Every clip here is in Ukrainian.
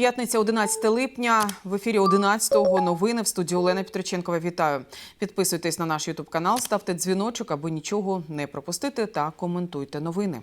П'ятниця, 11 липня. В ефірі 11-го новини в студії Олена Петриченкова. Вітаю. Підписуйтесь на наш Ютуб канал, ставте дзвіночок, аби нічого не пропустити, та коментуйте новини.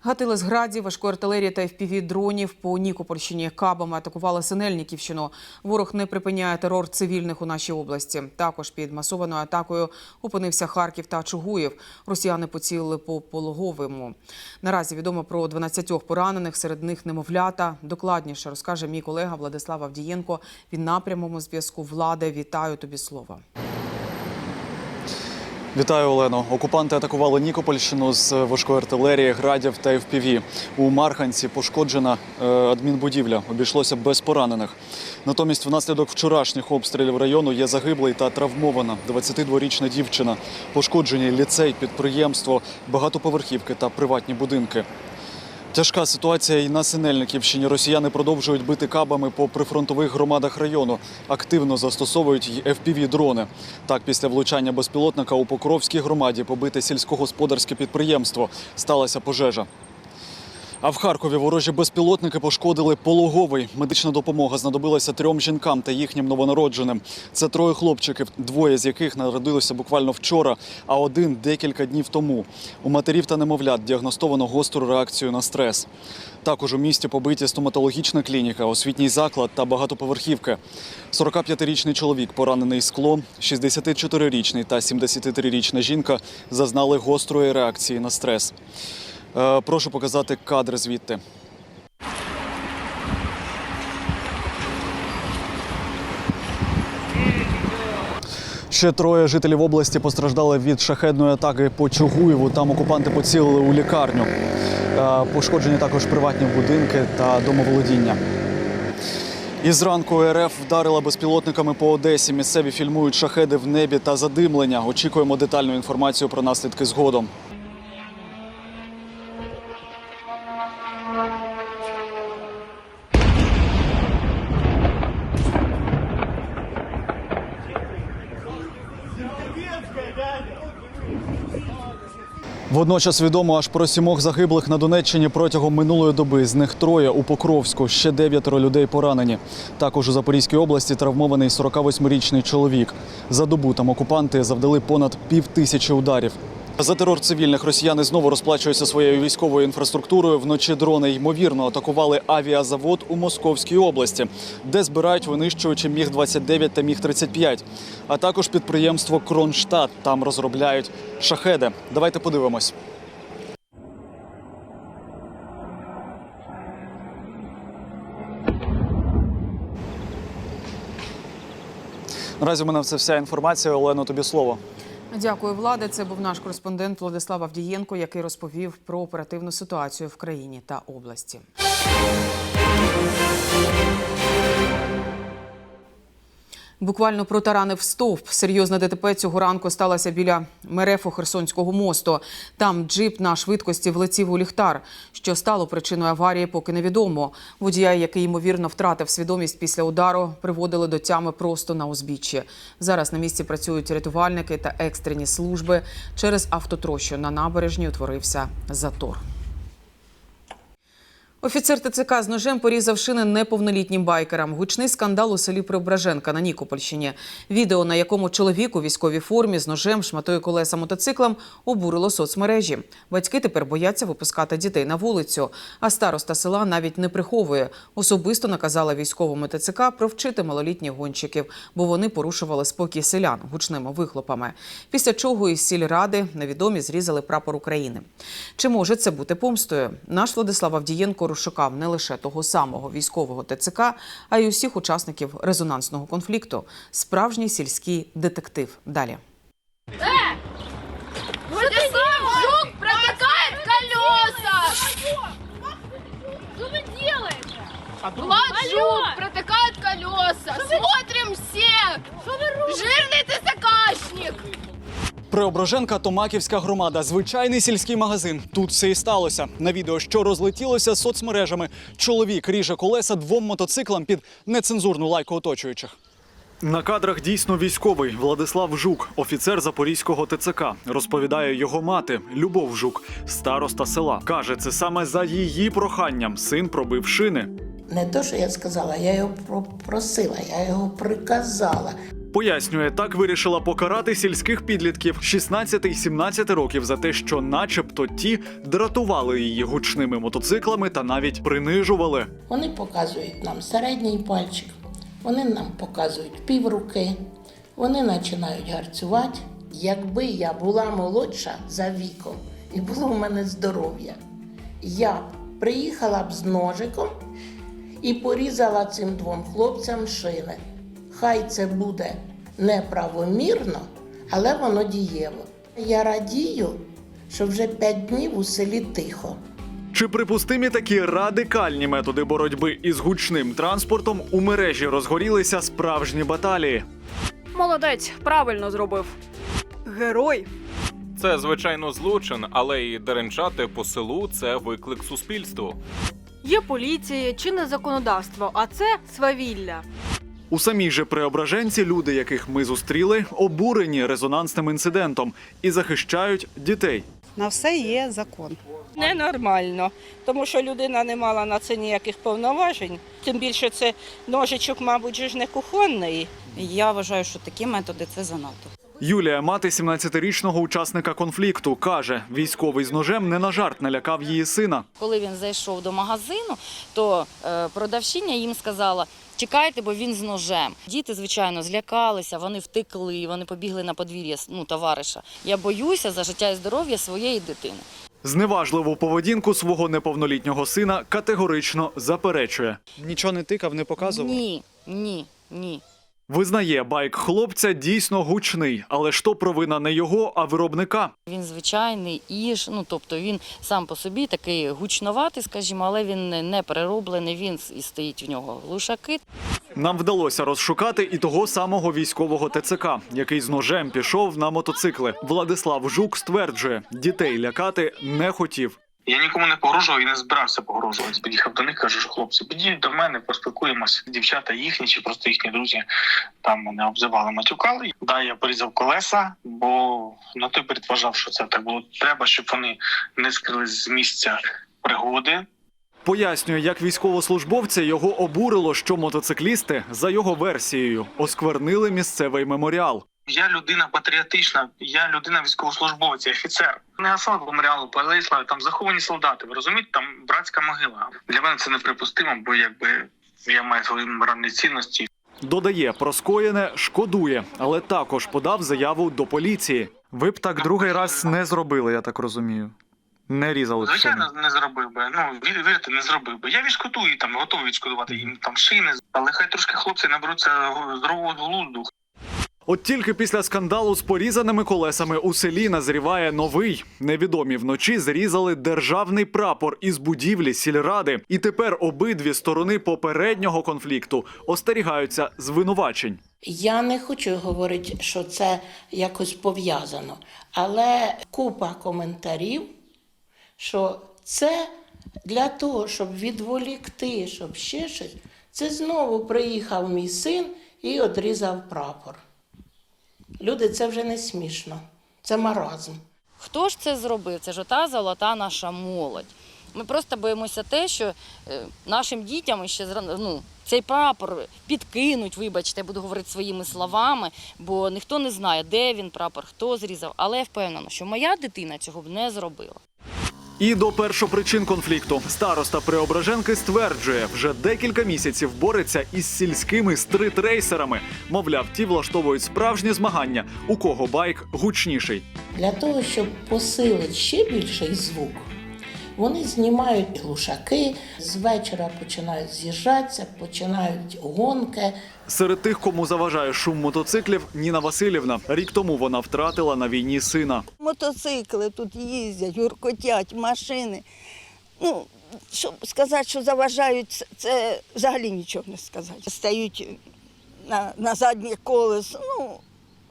Гатили з градів, важкої артилерії та fpv дронів по Нікопольщині кабами атакували Синельниківщину. Ворог не припиняє терор цивільних у нашій області. Також під масованою атакою опинився Харків та Чугуїв. Росіяни поцілили по пологовому. Наразі відомо про 12 поранених, серед них немовлята. Докладніше розкаже мій колега Владислав Авдієнко. Він на прямому зв'язку влади. Вітаю тобі слово. Вітаю, Олено. Окупанти атакували Нікопольщину з важкої артилерії, градів та ФПВ. У Марханці пошкоджена е, адмінбудівля. Обійшлося без поранених. Натомість, внаслідок вчорашніх обстрілів району є загиблий та травмована 22-річна дівчина. Пошкоджені ліцей, підприємство, багатоповерхівки та приватні будинки. Тяжка ситуація і на Синельниківщині. Росіяни продовжують бити кабами по прифронтових громадах району. Активно застосовують й FPV-дрони. Так, після влучання безпілотника у Покровській громаді побите сільськогосподарське підприємство. Сталася пожежа. А в Харкові ворожі безпілотники пошкодили пологовий. Медична допомога знадобилася трьом жінкам та їхнім новонародженим. Це троє хлопчиків, двоє з яких народилися буквально вчора, а один декілька днів тому. У матерів та немовлят діагностовано гостру реакцію на стрес. Також у місті побиті стоматологічна клініка, освітній заклад та багатоповерхівки. 45-річний чоловік поранений склом, 64-річний та 73-річна жінка зазнали гострої реакції на стрес. Е, Прошу показати кадри звідти. Ще троє жителів області постраждали від шахедної атаки по Чугуєву. Там окупанти поцілили у лікарню. Е, Пошкоджені також приватні будинки та домоволодіння. І зранку РФ вдарила безпілотниками по Одесі. Місцеві фільмують шахеди в небі та задимлення. Очікуємо детальну інформацію про наслідки згодом. Водночас відомо аж про сімох загиблих на Донеччині протягом минулої доби. З них троє у Покровську, ще дев'ятеро людей поранені. Також у Запорізькій області травмований 48-річний чоловік. За добу там окупанти завдали понад пів тисячі ударів. За терор цивільних росіяни знову розплачуються своєю військовою інфраструктурою. Вночі дрони ймовірно атакували авіазавод у Московській області, де збирають винищувачі міг 29 та міг 35 а також підприємство Кронштадт. Там розробляють шахеди. Давайте подивимось. Наразі у мене це вся інформація. Олено, тобі слово. Дякую, влади. Це був наш кореспондент Владислав Авдієнко, який розповів про оперативну ситуацію в країні та області. Буквально протаранив стовп. Серйозна ДТП цього ранку сталася біля Мерефу Херсонського мосту. Там джип на швидкості влетів у ліхтар. Що стало причиною аварії, поки невідомо. Водія, який ймовірно втратив свідомість після удару, приводили до тями просто на узбіччі. Зараз на місці працюють рятувальники та екстрені служби. Через автотрощу на набережні утворився затор. Офіцер ТЦК з ножем порізав шини неповнолітнім байкерам. Гучний скандал у селі Преображенка на Нікопольщині. Відео, на якому чоловік у військовій формі з ножем шматує колеса мотоциклом, обурило соцмережі. Батьки тепер бояться випускати дітей на вулицю. А староста села навіть не приховує. Особисто наказала військовому ТЦК провчити малолітніх гонщиків, бо вони порушували спокій селян гучними вихлопами. Після чого із сільради невідомі зрізали прапор України. Чи може це бути помстою? Наш Владислав Авдієнко розшукав не лише того самого військового ТЦК, а й усіх учасників резонансного конфлікту. Справжній сільський детектив. Далі. Владислав Жук протыкает колеса! Что вы делаете? Влад Жук протыкает колеса! Смотрим все! Жирный ты заказчик! Преображенка Томаківська громада. Звичайний сільський магазин. Тут все і сталося. На відео, що розлетілося соцмережами. Чоловік ріже колеса двом мотоциклам під нецензурну лайку оточуючих. На кадрах дійсно військовий Владислав Жук, офіцер Запорізького ТЦК. Розповідає його мати Любов Жук, староста села. Каже, це саме за її проханням син пробив шини. Не то, що я сказала, я його попросила, я його приказала. Пояснює, так вирішила покарати сільських підлітків 16 і 17 років за те, що, начебто, ті дратували її гучними мотоциклами та навіть принижували. Вони показують нам середній пальчик, вони нам показують півруки, вони починають гарцювати. Якби я була молодша за віком і було в мене здоров'я, я б приїхала б з ножиком і порізала цим двом хлопцям шини. Хай це буде неправомірно, але воно дієво. Я радію, що вже п'ять днів у селі тихо. Чи припустимі такі радикальні методи боротьби із гучним транспортом у мережі розгорілися справжні баталії? Молодець, правильно зробив. Герой. Це звичайно злочин, але і деренчати по селу це виклик суспільству. Є поліція, чинне законодавство, а це свавілля. У самій же Преображенці люди, яких ми зустріли, обурені резонансним інцидентом і захищають дітей. На все є закон. Ненормально, тому що людина не мала на це ніяких повноважень. Тим більше це ножичок, мабуть, ж не кухонний. Я вважаю, що такі методи це занадто. Юлія, мати 17-річного учасника конфлікту, каже, військовий з ножем не на жарт налякав її сина. Коли він зайшов до магазину, то е, продавщиня їм сказала. Чекайте, бо він з ножем. Діти, звичайно, злякалися, вони втекли, вони побігли на подвір'я ну, товариша. Я боюся за життя і здоров'я своєї дитини. Зневажливу поведінку свого неповнолітнього сина категорично заперечує. Нічого не тикав, не показував. Ні, ні, ні. Визнає, байк хлопця дійсно гучний, але ж то провина не його, а виробника. Він звичайний іж, ну тобто він сам по собі такий гучноватий, скажімо, але він не- не перероблений. Він і стоїть в нього глушаки. Нам вдалося розшукати і того самого військового ТЦК, який з ножем пішов на мотоцикли. Владислав Жук стверджує, дітей лякати не хотів. Я нікому не погрожував і не збирався погрожувати. Під'їхав до них, кажу, що хлопці, підійдіть до мене, поспілкуємося. Дівчата їхні чи просто їхні друзі там мене обзивали, матюкали. Да, я порізав колеса, бо на той перед вважав, що це так було. Треба, щоб вони не скрились з місця пригоди. Пояснює, як військовослужбовця його обурило, що мотоциклісти, за його версією, осквернили місцевий меморіал. Я людина патріотична, я людина військовослужбовець, я офіцер. Не асфальт меморіалу по Алеї там заховані солдати. Ви розумієте, там братська могила. Для мене це неприпустимо, бо якби я маю свої моральні цінності. Додає, про скоєне шкодує, але також подав заяву до поліції. Ви б так другий раз не зробили, я так розумію. Не різали б Звичайно, не зробив би. Ну вір- вірте, не зробив би. Я відшкодую там, готовий відшкодувати їм там шини, але хай трошки хлопці наберуться здорового глузду. От тільки після скандалу з порізаними колесами у селі назріває новий. Невідомі вночі зрізали державний прапор із будівлі сільради, і тепер обидві сторони попереднього конфлікту остерігаються звинувачень. Я не хочу говорити, що це якось пов'язано, але купа коментарів, що це для того, щоб відволікти, щоб ще щось. Це знову приїхав мій син і одрізав прапор. Люди, це вже не смішно, це маразм. Хто ж це зробив? Це ж ота золота наша молодь. Ми просто боїмося те, що е, нашим дітям ще ну, цей прапор підкинуть, вибачте, я буду говорити своїми словами, бо ніхто не знає, де він прапор, хто зрізав. Але я впевнена, що моя дитина цього б не зробила. І до першопричин конфлікту староста Преображенки стверджує, вже декілька місяців бореться із сільськими стритрейсерами. Мовляв, ті влаштовують справжні змагання, у кого байк гучніший. Для того, щоб посилити ще більший звук, вони знімають глушаки, з вечора починають з'їжджатися, починають гонки. Серед тих, кому заважає шум мотоциклів, Ніна Васильівна. Рік тому вона втратила на війні сина. Мотоцикли тут їздять, гуркотять, машини. Ну, щоб сказати, що заважають, це- це взагалі нічого не сказати. Стають на, на заднє колесо, ну,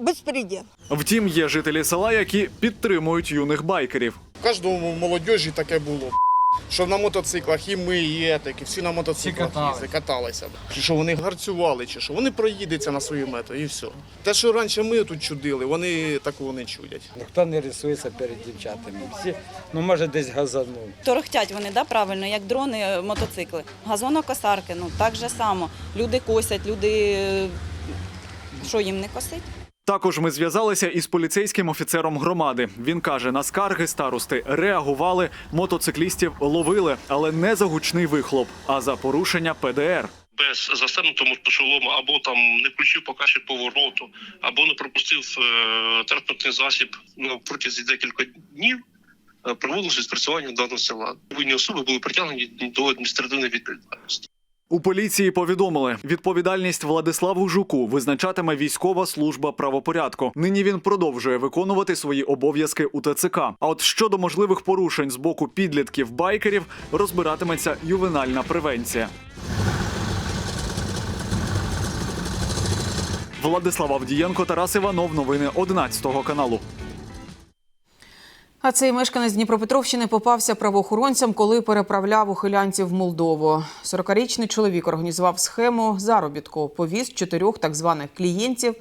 безпреділ. Втім, є жителі села, які підтримують юних байкерів. У кожного молодіжі таке було. Що на мотоциклах і ми, і етики, всі на мотоциклах їздили, каталися. Чи що вони гарцювали, чи що вони проїдеться на свою мету і все. Те, що раніше ми тут чудили, вони такого не чудять. Ніхто не рисується перед дівчатами. Всі, ну може десь газанув. Торохтять вони, да, правильно, як дрони, е, мотоцикли. Газонокосарки, ну так же само. Люди косять, люди. е, Що їм не косить? Також ми зв'язалися із поліцейським офіцером громади. Він каже, на скарги старости реагували, мотоциклістів ловили, але не за гучний вихлоп, а за порушення ПДР. без застебнутого шолому, або там не включив покажчик повороту, або не пропустив е, транспортний засіб ну, протягом декілька днів. е, Проводилося спрацювання даного села. Винні особи були притягнені до адміністративної відповідальності. У поліції повідомили, відповідальність Владиславу Жуку визначатиме військова служба правопорядку. Нині він продовжує виконувати свої обов'язки у ТЦК. А от щодо можливих порушень з боку підлітків байкерів розбиратиметься ювенальна превенція. Владислав Авдієнко, Тарас Іванов. Новини 11 каналу. А цей мешканець Дніпропетровщини попався правоохоронцям, коли переправляв ухилянців в Молдову. 40-річний чоловік організував схему заробітку, повіз чотирьох так званих клієнтів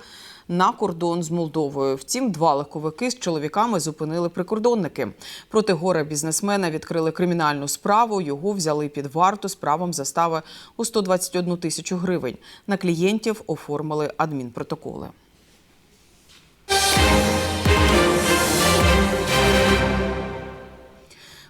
на кордон з Молдовою. Втім, два легковики з чоловіками зупинили прикордонники. Проти горе бізнесмена відкрили кримінальну справу. Його взяли під варту з правом застави у 121 тисячу гривень. На клієнтів оформили адмінпротоколи.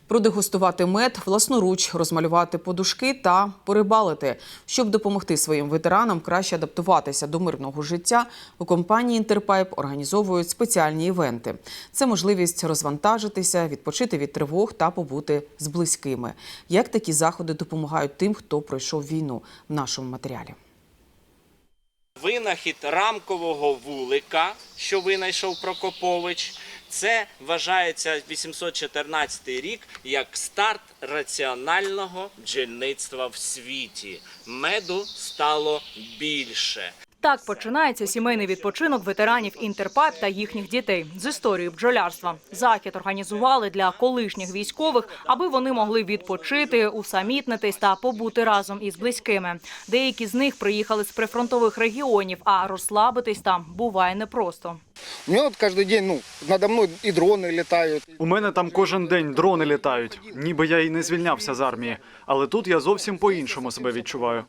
Продегустувати мед, власноруч розмалювати подушки та порибалити. Щоб допомогти своїм ветеранам краще адаптуватися до мирного життя, у компанії Інтерпайп організовують спеціальні івенти. Це можливість розвантажитися, відпочити від тривог та побути з близькими. Як такі заходи допомагають тим, хто пройшов війну в нашому матеріалі. Винахід рамкового вулика, що винайшов Прокопович, це вважається 814 рік як старт раціонального бджільництва в світі. Меду стало більше. Так починається сімейний відпочинок ветеранів Інтерпайп та їхніх дітей з історії бджолярства. Захід організували для колишніх військових, аби вони могли відпочити, усамітнитись та побути разом із близькими. Деякі з них приїхали з прифронтових регіонів, а розслабитись там буває непросто. У мене от кожен день ну, надо мною і дрони літають. У мене там кожен день дрони літають. Ніби я і не звільнявся з армії, але тут я зовсім по-іншому себе відчуваю.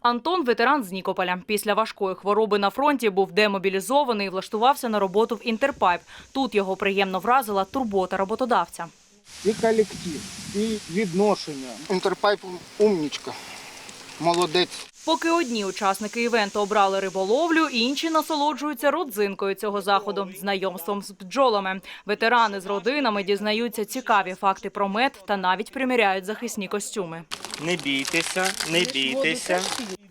Антон ветеран з Нікополя. Після важкої хвороби на фронті був демобілізований і влаштувався на роботу в Інтерпайп. Тут його приємно вразила турбота роботодавця. І колектив, і відношення. Інтерпайп умнічка, молодець. Поки одні учасники івенту обрали риболовлю, інші насолоджуються родзинкою цього заходу знайомством з бджолами. Ветерани з родинами дізнаються цікаві факти про мед та навіть приміряють захисні костюми. Не бійтеся, не бійтеся.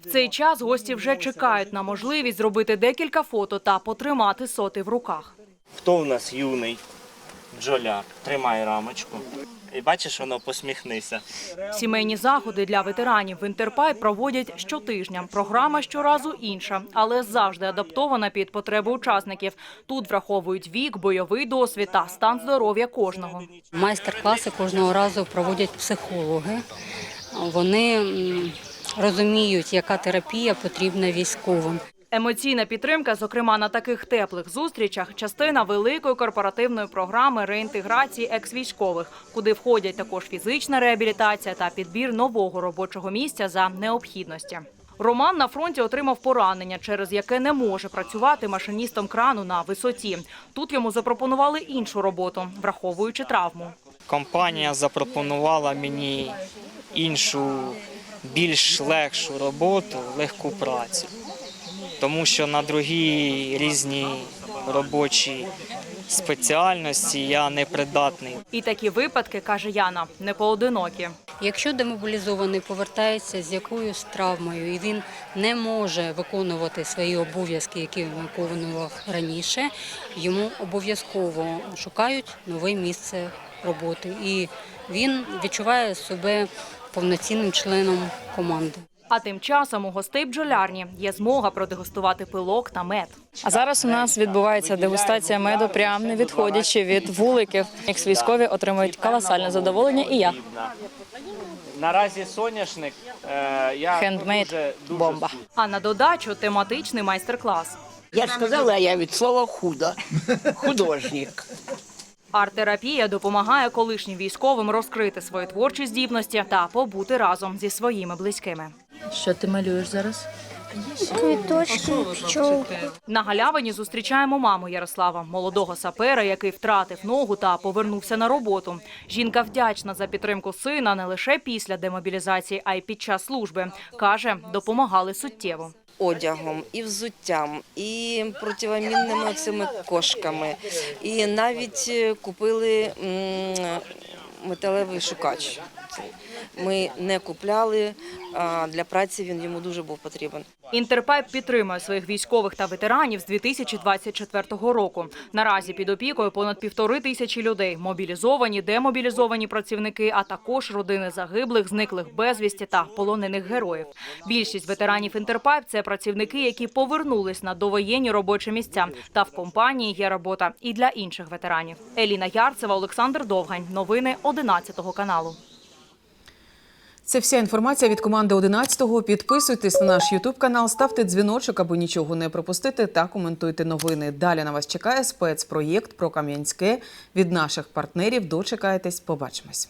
В цей час гості вже чекають на можливість зробити декілька фото та потримати соти в руках. Хто у нас юний бджоляр? Тримай рамочку. І бачиш, воно посміхнися. Сімейні заходи для ветеранів в Інтерпай проводять щотижня. Програма щоразу інша, але завжди адаптована під потреби учасників. Тут враховують вік, бойовий досвід та стан здоров'я кожного. Майстер-класи кожного разу проводять психологи. Вони розуміють, яка терапія потрібна військовим. Емоційна підтримка, зокрема на таких теплих зустрічах, частина великої корпоративної програми реінтеграції екс-військових, куди входять також фізична реабілітація та підбір нового робочого місця за необхідності. Роман на фронті отримав поранення, через яке не може працювати машиністом крану на висоті. Тут йому запропонували іншу роботу, враховуючи травму. Компанія запропонувала мені іншу, більш легшу роботу, легку працю. Тому що на другі різні робочі спеціальності я не придатний. І такі випадки, каже Яна, не поодинокі. Якщо демобілізований повертається з якоюсь травмою і він не може виконувати свої обов'язки, які він виконував раніше, йому обов'язково шукають нове місце роботи, і він відчуває себе повноцінним членом команди. А тим часом у гостей бджолярні є змога продегустувати пилок та мед. А зараз у нас відбувається дегустація меду, прямо не відходячи від вуликів. Екс-військові отримують колосальне задоволення, і я. Наразі соняшник. Е, я Хендмейд дуже, дуже бомба. А на додачу тематичний майстер-клас. Я ж сказала, я від слова худо. Художник. Арт-терапія допомагає колишнім військовим розкрити свої творчі здібності та побути разом зі своїми близькими. Що ти малюєш зараз? Квіточки, пчолки. На галявині зустрічаємо маму Ярослава, молодого сапера, який втратив ногу та повернувся на роботу. Жінка вдячна за підтримку сина не лише після демобілізації, а й під час служби. каже, допомагали суттєво. одягом, і взуттям, і противомінними цими кошками. І навіть е, купили металевий шукач. Ми не купляли, для праці він йому дуже був потрібен. Інтерпайп підтримує своїх військових та ветеранів з 2024 року. Наразі під опікою понад півтори тисячі людей, мобілізовані, демобілізовані працівники, а також родини загиблих, зниклих безвісті та полонених героїв. Більшість ветеранів Інтерпайп – це працівники, які повернулись на довоєнні робочі місця. Та в компанії є робота і для інших ветеранів. Еліна Ярцева, Олександр Довгань. Новини 11 каналу. Це вся інформація від команди 11-го. Підписуйтесь на наш Ютуб канал, ставте дзвіночок, аби нічого не пропустити, та коментуйте новини. Далі на вас чекає спецпроєкт про Кам'янське від наших партнерів. Дочекайтесь, побачимось.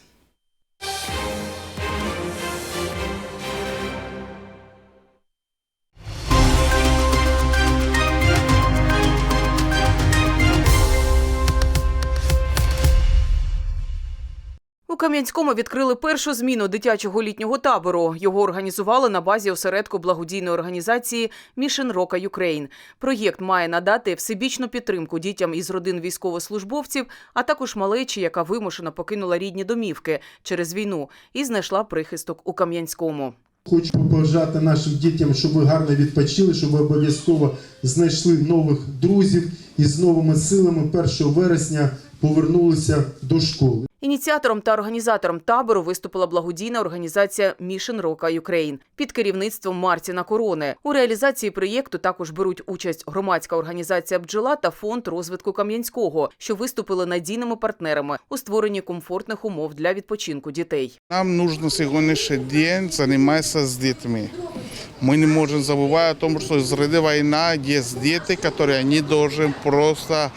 У Кам'янському відкрили першу зміну дитячого літнього табору. Його організували на базі осередку благодійної організації Mission Рока Ukraine. Проєкт має надати всебічну підтримку дітям із родин військовослужбовців, а також малечі, яка вимушено покинула рідні домівки через війну і знайшла прихисток у Кам'янському. Хочу побажати нашим дітям, щоб ви гарно відпочили, щоб ви обов'язково знайшли нових друзів і з новими силами 1 вересня повернулися до школи. Ініціатором та організатором табору виступила благодійна організація Mission Рока Ukraine під керівництвом Мартіна Корони. У реалізації проєкту також беруть участь громадська організація Бджола та фонд розвитку Кам'янського, що виступили надійними партнерами у створенні комфортних умов для відпочинку дітей. Нам нужно сьогоднішній день займатися з дітьми. Ми не можемо забувати о том, що серед війна є діти, які вони повинні просто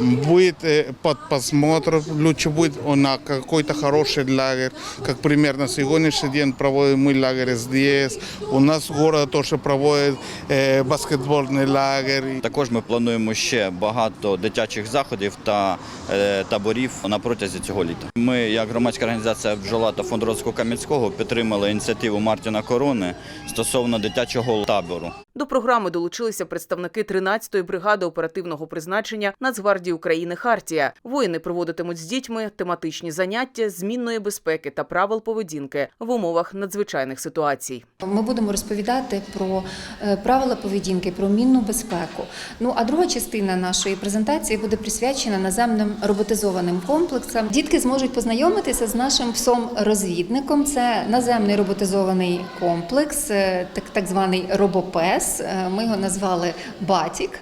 быть э, под просмотром, лучше быть на какой-то хороший лагерь, как примерно сегодняшний день проводим мы лагерь здесь. У нас город тоже проводит э, баскетбольный лагерь. Також ми плануємо ще багато дитячих заходів та е, таборів на протязі цього літа. Ми, як громадська організація «Бджола» та фонд розвитку Кам'янського, підтримали ініціативу Мартіна Корони стосовно дитячого табору. До програми долучилися представники 13-ї бригади оперативного призначення Нацгвардії України Хартія. Воїни проводитимуть з дітьми тематичні заняття змінної безпеки та правил поведінки в умовах надзвичайних ситуацій. Ми будемо розповідати про е, правила поведінки, про мінну безпеку. Ну а друга частина нашої презентації буде присвячена наземним роботизованим комплексам. Дітки зможуть познайомитися з нашим псом-розвідником. Це наземний роботизований комплекс, е, так, так званий робопес. Е, Ми його назвали Батік.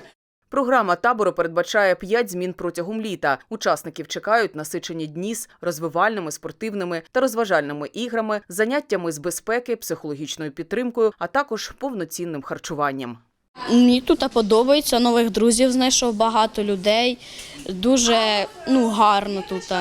Програма табору передбачає п'ять змін протягом літа. Учасників чекають насичені дні з розвивальними, спортивними та розважальними іграми, заняттями з безпеки, психологічною підтримкою, а також повноцінним харчуванням. Мені тут подобається, нових друзів знайшов багато людей. Дуже ну, гарно тут.